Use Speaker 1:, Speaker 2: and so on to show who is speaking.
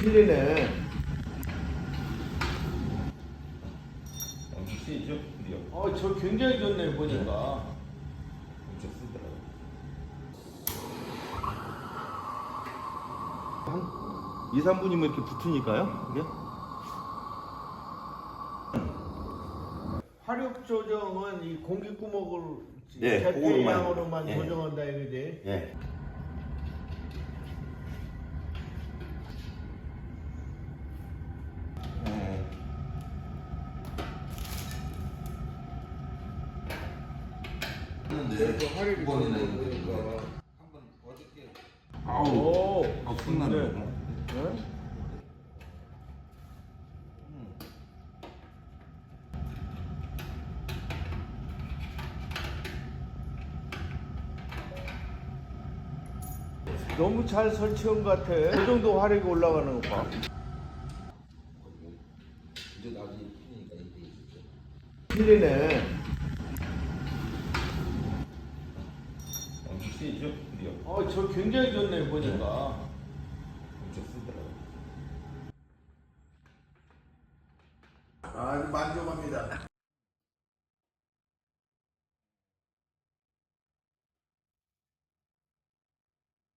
Speaker 1: 틀리네.
Speaker 2: 엄청 세죠? 드디어
Speaker 1: 어, 저 굉장히 좋네, 보니까.
Speaker 2: 엄청 쓰더라고
Speaker 3: 한 2, 3분이면 이렇게 붙으니까요. 이게
Speaker 1: 화력 조정은 이 공기 구멍을
Speaker 3: 네,
Speaker 1: 대폐양으로만
Speaker 3: 그거로만. 예.
Speaker 1: 조정한다 이거지.
Speaker 3: 예. 예.
Speaker 2: 했는데
Speaker 1: 화력이
Speaker 2: 두 번이나. 거니까 한번 어저께
Speaker 1: 오,
Speaker 2: 아, 손나는
Speaker 1: 네. 네? 너무 잘 설치한 것 같아. 그 정도 화력이 올라가는 거 봐.
Speaker 2: 이제 나중에 피니까 이게
Speaker 1: 틀리네.
Speaker 2: 세죠? 드디어
Speaker 1: 어, 저 굉장히 좋네, 보니까.
Speaker 2: 엄청 쓰더라고
Speaker 1: 아, 만족